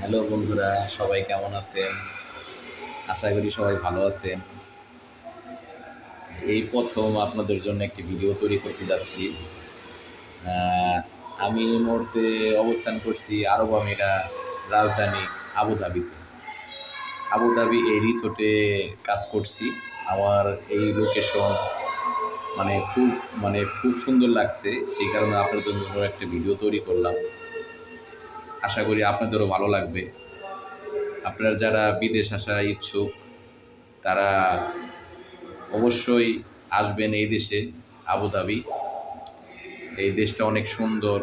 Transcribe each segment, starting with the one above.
Hello বন্ধুরা, সবাই কেমন আছেন? আশা করি সবাই ভালো আছেন। এই প্রথম আপনাদের জন্য একটি ভিডিও তৈরি করতে যাচ্ছি। আমি এই মুহূর্তে অবস্থান করছি আরব আমিরা রাজধানী আবুধাবিতে আবুধাবি এই রিসোর্টে কাজ করছি। আমার এই লোকেশন মানে খুব মানে খুব সুন্দর লাগছে। সেই কারণে আপনাদের জন্য একটা ভিডিও তৈরি করলাম। আশা করি আপনাদেরও ভালো লাগবে। আপনারা যারা বিদেশ আসা ইচ্ছুক, তারা অবশ্যই আসবেন এই দেশে আবুধাবি এই দেশটা অনেক সুন্দর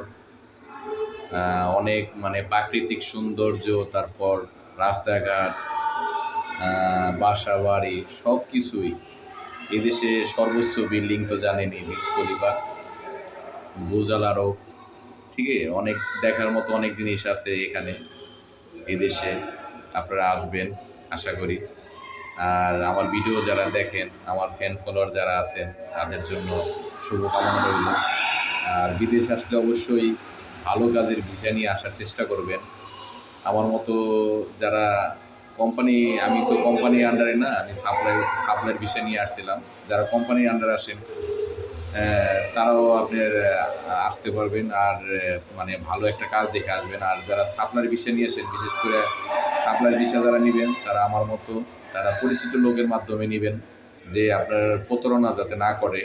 অনেক মানে প্রাকৃতিক সৌন্দর্য, তারপর রাস্তাঘাট বাসা বাড়ি সব কিছুই এদেশে সর্বোচ্চ বিল্ডিং তো জানেনই, মিস কলিবা। বুজাল আরব আছে অনেক দেখার মতো অনেক জিনিস আছে এখানে। এই দেশে আপনারা আসবেন, আশা করি। আর আমার ভিডিও যারা দেখেন, আমার ফ্যান ফলোয়ার যারা আছেন, তাদের জন্য শুভকামনা রইল। আর বিদেশ আসলে অবশ্যই ভালো কাজের ভিসা নিয়ে আসার চেষ্টা করবেন। আমার মতো যারা কোম্পানি আমি তো কোম্পানির আন্ডারে না, আমি সাপ্লাই সাপ্লাইয়ের বিষয় নিয়ে আসছিলাম। যারা কোম্পানির আন্ডারে আসেন তারাও আপনার আসতে পারবেন আর মানে ভালো একটা কাজ দেখে আসবেন। আর যারা সাপ্লাইয়ের বিষয় নিয়ে আসেন, বিশেষ করে সাপ্লাইয়ের বিষয় যারা নেবেন, তারা আমার মতো, তারা পরিচিত লোকের মাধ্যমে নেবেন যে আপনার প্রতারণা যাতে না করে।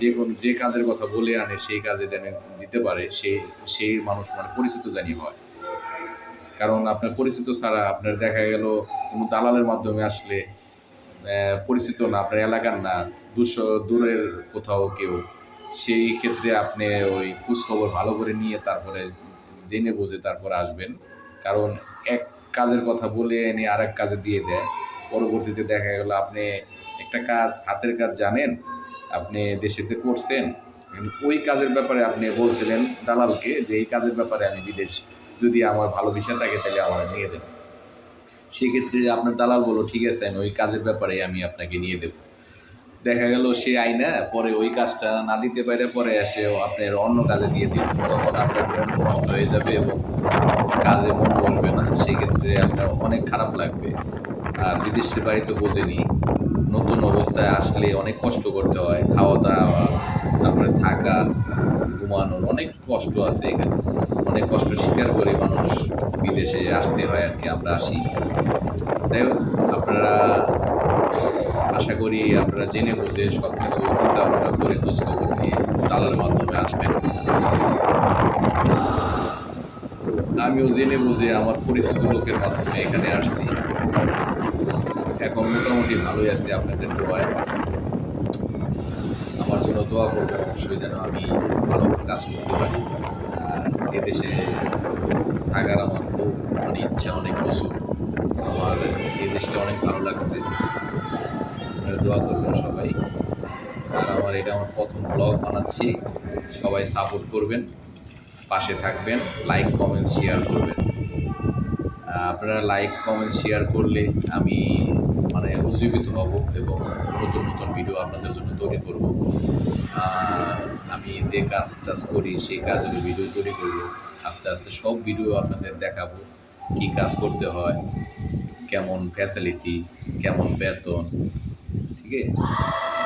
যে কোন, যে কাজের কথা বলে আনে, সেই কাজে যেন দিতে পারে সেই সেই মানুষ মানে পরিচিত জানি হয়। কারণ আপনার পরিচিত ছাড়া আপনার দেখা গেল কোনো দালালের মাধ্যমে আসলে পরিচিত না, আপনার এলাকার না, দুশো দূরের কোথাও কেউ, সেই ক্ষেত্রে আপনি ওই খোঁজ খবর ভালো করে নিয়ে তারপরে জেনে বুঝে তারপরে আসবেন। কারণ এক কাজের কথা বলে এনে আর এক কাজে দিয়ে দেয়। পরবর্তীতে দেখা গেল আপনি একটা কাজ হাতের কাজ জানেন, আপনি দেশেতে করছেন ওই কাজের ব্যাপারে আপনি বলছিলেন দালালকে যে এই কাজের ব্যাপারে আমি বিদেশ, যদি আমার ভালো বিষয় থাকে তাহলে আমার নিয়ে দেবেন। সেক্ষেত্রে আপনার দালাল বলো ঠিক আছে, আমি ওই কাজের ব্যাপারে আমি আপনাকে নিয়ে দেব। দেখা গেল সে আইনা, পরে ওই কাজটা না দিতে পারে পরে এসে আপনার অন্য কাজে দিয়ে দিল। তখন আপনার মন কষ্ট হয়ে যাবে এবং কাজে মন বসবে না। সেক্ষেত্রে আপনার অনেক খারাপ লাগবে। আর বিদেশের বাড়ি তো বোঝেনি। নতুন অবস্থায় আসলে অনেক কষ্ট করতে হয় খাওয়া দাওয়া তারপরে থাকা ঘুমানোর অনেক কষ্ট আছে এখানে। অনেক কষ্ট স্বীকার করে মানুষ বিদেশে আসতে হয় আর কি, আমরা আসি। হোক, আপনারা আশা করি আপনারা জেনে বুঝে সব কিছু চিন্তা ভাবনা করে খোঁজখবর নিয়ে দালালের মাধ্যমে আসবেন। আমিও জেনে বুঝে আমার পরিচিত লোকের মাধ্যমে এখানে আসছি। এখন মোটামুটি ভালোই আছি, আপনাদের দোয়ায়। আমার জন্য দোয়া করবেন, অবশ্যই যেন আমি ভালো কাজ করতে পারি। আর এদেশে থাকার আমার খুব মানে ইচ্ছা, অনেক বছর। আমার এই দেশটা অনেক ভালো লাগছে। দোয়া করবেন সবাই। আর আমার এটা আমার প্রথম ব্লগ বানাচ্ছি। সবাই সাপোর্ট করবেন। পাশে থাকবেন লাইক কমেন্ট শেয়ার করবেন। আপনারা লাইক কমেন্ট শেয়ার করলে আমি মানে উজ্জীবিত হব এবং নতুন নতুন ভিডিও আপনাদের জন্য তৈরি করব। আমি যে কাজ টাজ করি, সেই কাজের ভিডিও তৈরি করব। আস্তে আস্তে সব ভিডিও আপনাদের দেখাবো, কি কাজ করতে হয়, কেমন ফ্যাসিলিটি কেমন বেতন, ঠিক আছে?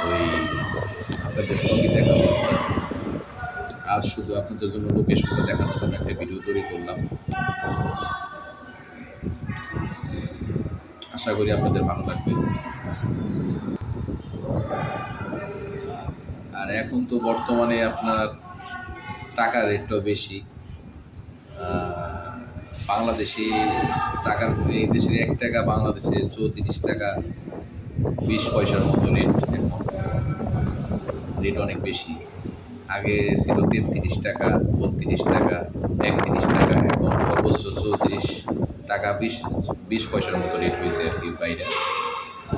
ওই আপনাদের সবই দেখাবো আস্তে আস্তে। আজ শুধু আপনাদের জন্য লোকের লোকেশনটা দেখানোর জন্য একটা ভিডিও তৈরি করলাম। আশা করি আপনাদের ভালো লাগবে। আর এখন তো বর্তমানে আপনার টাকার রেটটাও বেশি। বাংলাদেশি টাকার, এই দেশের এক টাকা, বাংলাদেশে চৌত্রিশ টাকা, বিশ পয়সার মতো রেট এখন। রেট অনেক বেশি। আগে ছিল তেত্রিশ টাকা, বত্রিশ টাকা, একত্রিশ টাকা, এখন সর্বোচ্চ চৌত্রিশ টাকা, বিশ বিশ পয়সার মতো রেট হয়েছে আর কি বাইরে।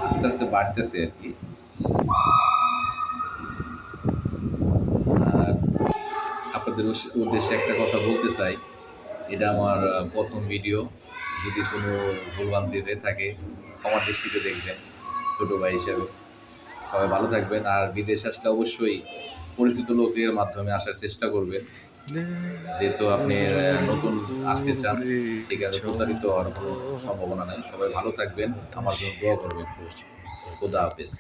আস্তে আস্তে বাড়তেছে আর কি। আর আপনাদের উদ্দেশ্যে একটা কথা বলতে চাই। এটা আমার প্রথম ভিডিও যদি কোনো ভুলভ্রান্তি হয়ে থাকে ক্ষমার দৃষ্টিতে দেখবেন, ছোটো ভাই হিসাবে। সবাই ভালো থাকবেন। আর বিদেশ আসলে অবশ্যই পরিচিত লোকের মাধ্যমে আসার চেষ্টা করবেন। যেহেতু আপনি নতুন আসতে চান, ঠিক আছে, প্রতারিত হওয়ার কোনো সম্ভাবনা নেই। সবাই ভালো থাকবেন। আমার জন্য দোয়া করবেন। খোদা হাফেজ।